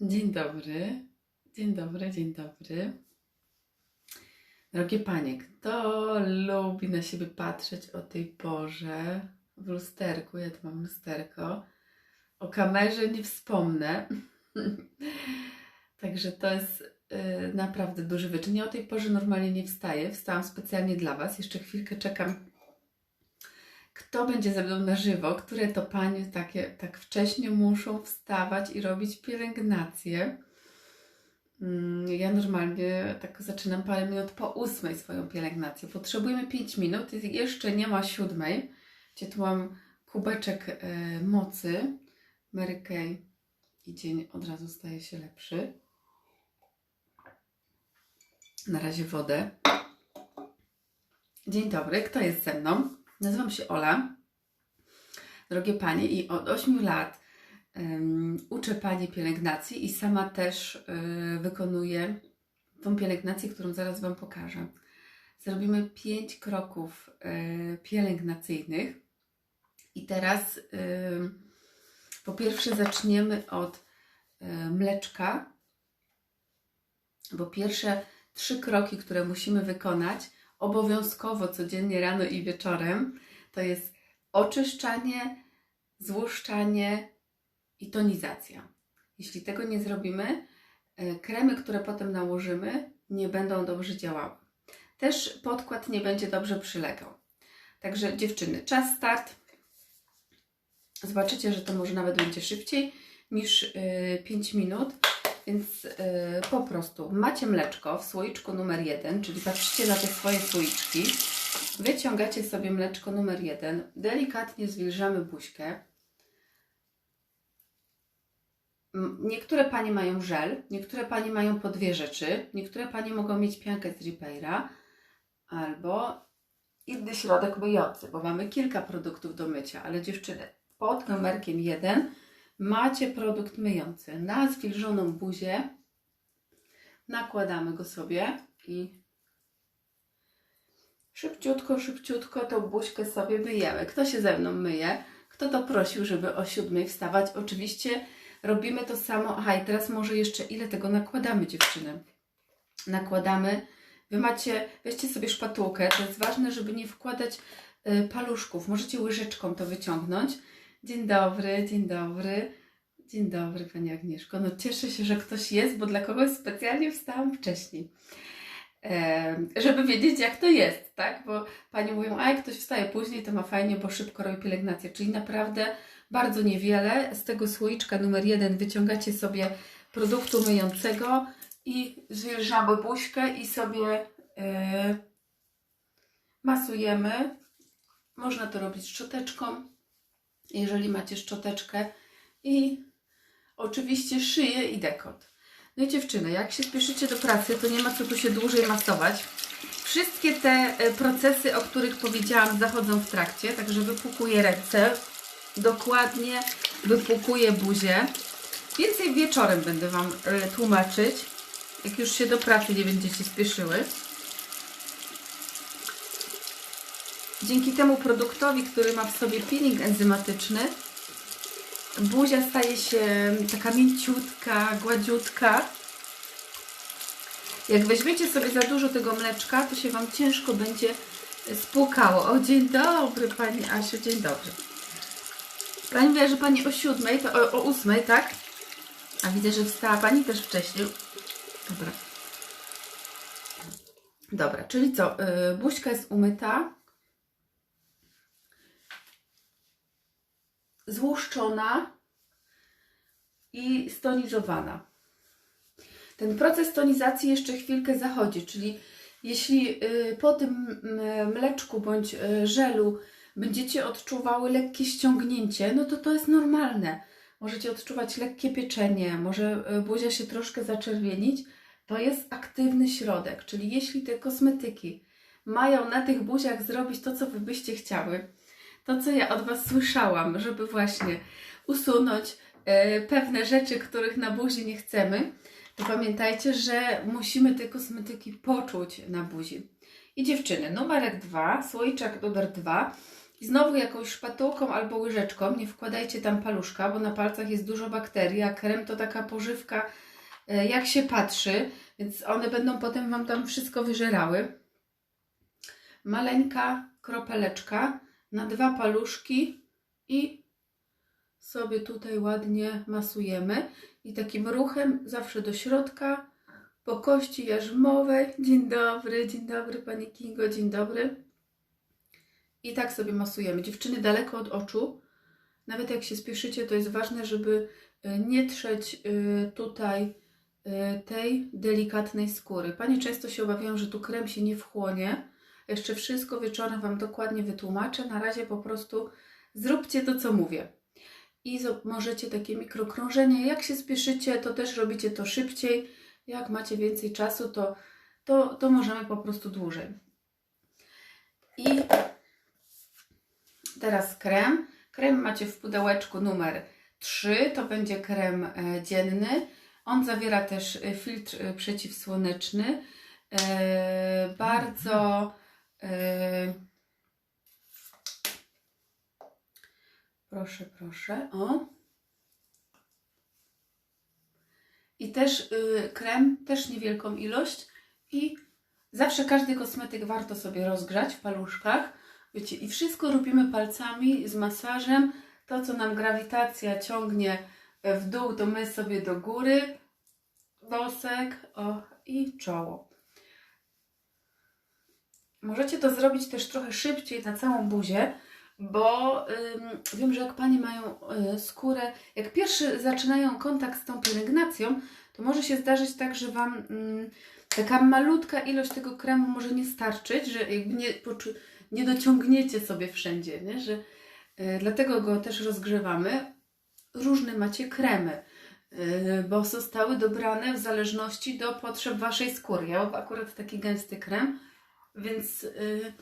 Dzień dobry, dzień dobry, dzień dobry. Drogie panie, kto lubi na siebie patrzeć o tej porze w lusterku? Ja tu mam lusterko. O kamerze nie wspomnę. Także to jest y, naprawdę duży wyczyn. Ja o tej porze normalnie nie wstaję. Wstałam specjalnie dla Was. Jeszcze chwilkę czekam, kto będzie ze mną na żywo, które to panie takie, tak wcześnie muszą wstawać i robić pielęgnację. Mm, Ja normalnie tak zaczynam parę minut po ósmej swoją pielęgnację. Potrzebujemy 5 minut, jeszcze nie ma siódmej. Gdzie tu mam kubeczek e, mocy Mary Kay i dzień od razu staje się lepszy. Na razie wodę. Dzień dobry, kto jest ze mną? Nazywam się Ola. Drogie Panie, i od 8 lat em, uczę Panie pielęgnacji i sama też y, wykonuję tą pielęgnację, którą zaraz Wam pokażę. Zrobimy 5 kroków y, pielęgnacyjnych i teraz y, po pierwsze zaczniemy od y, mleczka, bo pierwsze trzy kroki, które musimy wykonać obowiązkowo codziennie rano i wieczorem, to jest oczyszczanie, złuszczanie i tonizacja. Jeśli tego nie zrobimy, e, kremy, które potem nałożymy, nie będą dobrze działały. Też podkład nie będzie dobrze przylegał. Także dziewczyny, czas start. Zobaczycie, że to może nawet będzie szybciej niż 5 minut. Więc yy, po prostu macie mleczko w słoiczku numer jeden, czyli patrzycie na te swoje słoiczki, wyciągacie sobie mleczko numer jeden, delikatnie zwilżamy buźkę. Niektóre panie mają żel, niektóre panie mają po dwie rzeczy, niektóre panie mogą mieć piankę z Repaira albo inny środek myjący, bo mamy kilka produktów do mycia, ale dziewczyny, pod numerkiem jeden macie produkt myjący. Na zwilżoną buzię nakładamy go sobie i szybciutko, szybciutko tą buźkę sobie myjemy. Kto się ze mną myje? Kto to prosił, żeby o siódmej wstawać? Oczywiście robimy to samo. Aha, i teraz może jeszcze ile tego nakładamy, dziewczyny? Nakładamy. Wy macie, weźcie sobie szpatułkę. To jest ważne, żeby nie wkładać y, paluszków. Możecie łyżeczką to wyciągnąć. Dzień dobry, dzień dobry. Dzień dobry Pani Agnieszko. No cieszę się, że ktoś jest, bo dla kogoś specjalnie wstałam wcześniej. Żeby wiedzieć jak to jest, tak? Bo Pani mówią, a jak ktoś wstaje później, to ma fajnie, bo szybko robi pielęgnację. Czyli naprawdę bardzo niewiele. Z tego słoiczka numer jeden wyciągacie sobie produktu myjącego i zwilżamy buźkę i sobie e, masujemy. Można to robić szczoteczką, jeżeli macie szczoteczkę i oczywiście szyję i dekolt. No i dziewczyny, jak się spieszycie do pracy, to nie ma co tu się dłużej masować. Wszystkie te e, procesy, o których powiedziałam, zachodzą w trakcie, także wypłukuję ręce, dokładnie wypłukuję buzię. Więcej wieczorem będę Wam e, tłumaczyć, jak już się do pracy nie będziecie spieszyły. Dzięki temu produktowi, który ma w sobie peeling enzymatyczny, buzia staje się taka mięciutka, gładziutka. Jak weźmiecie sobie za dużo tego mleczka, to się Wam ciężko będzie spłukało. O, dzień dobry Pani Asiu, dzień dobry. Pani wie, że Pani o siódmej, to o, o ósmej, tak? A widzę, że wstała Pani też wcześniej. Dobra. Dobra, czyli co? Yy, buźka jest umyta. Złuszczona i stonizowana. Ten proces tonizacji jeszcze chwilkę zachodzi, czyli jeśli y, po tym mm, mleczku bądź y, żelu będziecie odczuwały lekkie ściągnięcie, no to to jest normalne. Możecie odczuwać lekkie pieczenie, może y, buzia się troszkę zaczerwienić. To jest aktywny środek, czyli jeśli te kosmetyki mają na tych buziach zrobić to, co Wy byście chciały, to, co ja od Was słyszałam, żeby właśnie usunąć e, pewne rzeczy, których na buzi nie chcemy, to pamiętajcie, że musimy te kosmetyki poczuć na buzi. I dziewczyny, numerek dwa, słoiczek numer dwa I znowu jakąś szpatułką albo łyżeczką, nie wkładajcie tam paluszka, bo na palcach jest dużo bakterii, a krem to taka pożywka, e, jak się patrzy, więc one będą potem Wam tam wszystko wyżerały. Maleńka kropeleczka na dwa paluszki i sobie tutaj ładnie masujemy. I takim ruchem zawsze do środka, po kości jarzmowej. Dzień dobry, dzień dobry Pani Kingo, dzień dobry. I tak sobie masujemy. Dziewczyny daleko od oczu. Nawet jak się spieszycie, to jest ważne, żeby y, nie trzeć y, tutaj y, tej delikatnej skóry. Panie często się obawiają, że tu krem się nie wchłonie. Jeszcze wszystko wieczorem Wam dokładnie wytłumaczę. Na razie po prostu zróbcie to, co mówię. I możecie takie mikrokrążenia. Jak się spieszycie, to też robicie to szybciej. Jak macie więcej czasu, to, to, to możemy po prostu dłużej. I teraz krem. Krem macie w pudełeczku numer 3. To będzie krem e, dzienny. On zawiera też e, filtr e, przeciwsłoneczny. Bardzo proszę, proszę. O. I też y, krem, też niewielką ilość. I zawsze każdy kosmetyk warto sobie rozgrzać w paluszkach. Wiecie, i wszystko robimy palcami z masażem. To, co nam grawitacja ciągnie w dół, to my sobie do góry. Nosek o, i czoło. Możecie to zrobić też trochę szybciej na całą buzię, bo ym, wiem, że jak panie mają y, skórę, jak pierwszy zaczynają kontakt z tą pielęgnacją, to może się zdarzyć tak, że Wam ym, taka malutka ilość tego kremu może nie starczyć, że nie, nie dociągniecie sobie wszędzie, nie? Że, y, dlatego go też rozgrzewamy. Różne macie kremy, y, bo zostały dobrane w zależności do potrzeb Waszej skóry. Ja mam akurat taki gęsty krem, więc y,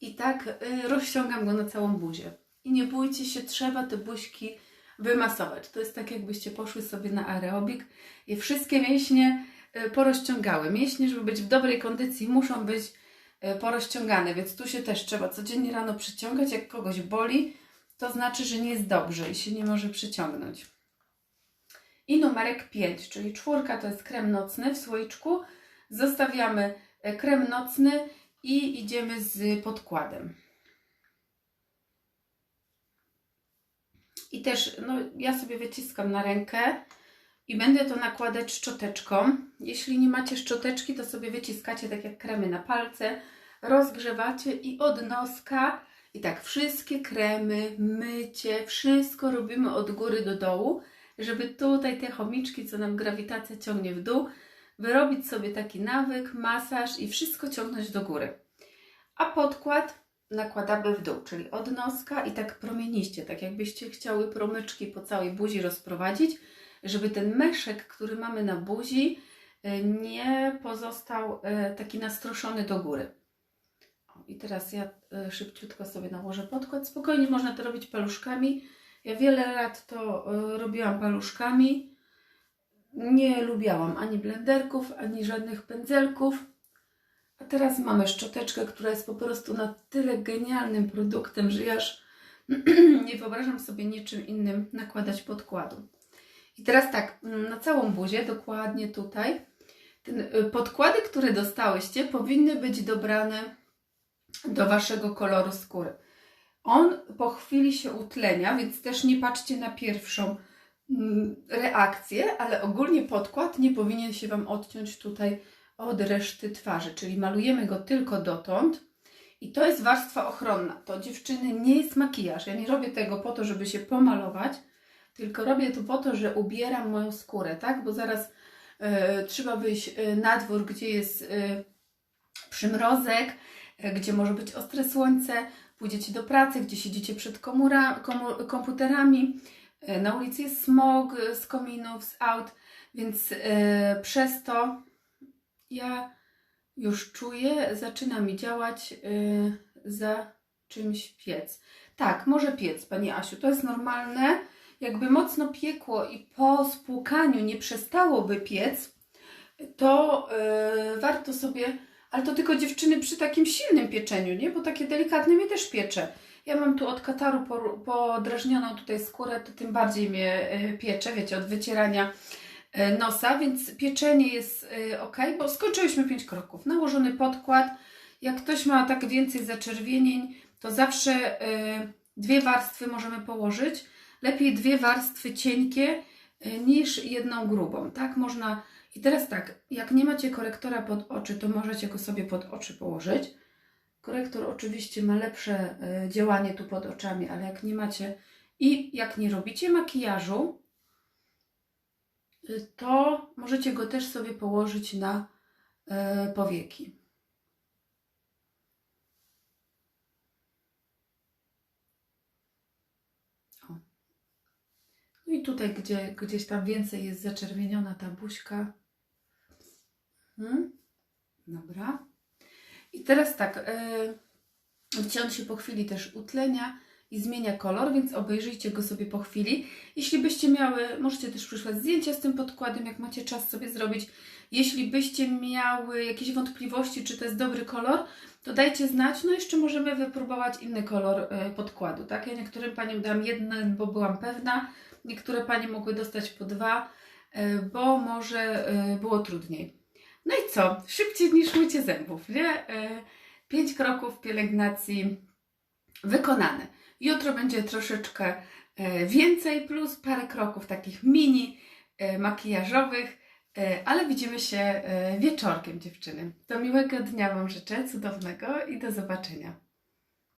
i tak y, rozciągam go na całą buzię. I nie bójcie się, trzeba te buźki wymasować. To jest tak, jakbyście poszły sobie na aerobik i wszystkie mięśnie y, porozciągały. Mięśnie, żeby być w dobrej kondycji, muszą być y, porozciągane, więc tu się też trzeba codziennie rano przyciągać. Jak kogoś boli, to znaczy, że nie jest dobrze i się nie może przyciągnąć. I numerek 5, czyli czwórka to jest krem nocny w słoiczku. Zostawiamy e, krem nocny i idziemy z podkładem. I też, no, ja sobie wyciskam na rękę i będę to nakładać szczoteczką. Jeśli nie macie szczoteczki, to sobie wyciskacie tak jak kremy na palce, rozgrzewacie i od noska. I tak, wszystkie kremy, mycie, wszystko robimy od góry do dołu, żeby tutaj te chomiczki, co nam grawitacja ciągnie w dół, wyrobić sobie taki nawyk, masaż i wszystko ciągnąć do góry. A podkład nakładamy w dół, czyli od noska i tak promieniście, tak jakbyście chciały promyczki po całej buzi rozprowadzić, żeby ten meszek, który mamy na buzi, y, nie pozostał y, taki nastroszony do góry. I teraz ja y, szybciutko sobie nałożę podkład. Spokojnie można to robić paluszkami. Ja wiele lat to robiłam paluszkami. Nie lubiałam ani blenderków, ani żadnych pędzelków. A teraz mamy szczoteczkę, która jest po prostu na tyle genialnym produktem, że ja aż nie wyobrażam sobie niczym innym nakładać podkładu. I teraz tak, mm, na całą buzię, dokładnie tutaj, ten, y, podkłady, które dostałyście, powinny być dobrane do Waszego koloru skóry. On po chwili się utlenia, więc też nie patrzcie na pierwszą reakcję, ale ogólnie podkład nie powinien się Wam odciąć tutaj od reszty twarzy, czyli malujemy go tylko dotąd. I to jest warstwa ochronna. To dziewczyny nie jest makijaż. Ja nie robię tego po to, żeby się pomalować, tylko robię to po to, że ubieram moją skórę, tak? Bo zaraz e, trzeba wyjść e, na dwór, gdzie jest e, przymrozek, e, gdzie może być ostre słońce, pójdziecie do pracy, gdzie siedzicie przed komura, komu, komputerami, na ulicy jest smog e, z kominów, z aut, więc e, przez to ja już czuję, zaczyna mi działać za czymś piec. Tak, może piec, Pani Asiu, to jest normalne. Jakby mocno piekło i po spłukaniu nie przestałoby piec, to y, warto sobie, ale to tylko dziewczyny przy takim silnym pieczeniu, nie? Bo takie delikatne mnie też piecze. Ja mam tu od kataru podrażnioną tutaj skórę, to tym bardziej mnie e, piecze, wiecie, od wycierania e, nosa, więc pieczenie jest e, ok, bo skończyłyśmy 5 kroków. Nałożony podkład. Jak ktoś ma tak więcej zaczerwienień, to zawsze dwie warstwy możemy położyć. Lepiej dwie warstwy cienkie niż jedną grubą, tak? Można. I teraz tak, jak nie macie korektora pod oczy, to możecie go sobie pod oczy położyć. Korektor oczywiście ma lepsze e, działanie tu pod oczami, ale jak nie macie i jak nie robicie makijażu, y, to możecie go też sobie położyć na e, powieki. O. No i tutaj, gdzie gdzieś tam więcej jest zaczerwieniona ta buźka. Mhm. Dobra. I teraz tak, yy, widzicie, on się po chwili też utlenia i zmienia kolor, więc obejrzyjcie go sobie po chwili. Jeśli byście miały, możecie też przysłać zdjęcia z tym podkładem, jak macie czas sobie zrobić. Jeśli byście miały jakieś wątpliwości, czy to jest dobry kolor, to dajcie znać. No jeszcze możemy wypróbować inny kolor e, podkładu, tak? Ja niektórym paniom dam jeden, bo byłam pewna. Niektóre panie mogły dostać po dwa, e, bo może e, było trudniej. No i co? Szybciej niż mycie zębów, nie? E, Pięć kroków pielęgnacji wykonane. Jutro będzie troszeczkę e, więcej, plus parę kroków takich mini e, makijażowych, ale widzimy się wieczorkiem, dziewczyny. Do miłego dnia Wam życzę, cudownego i do zobaczenia.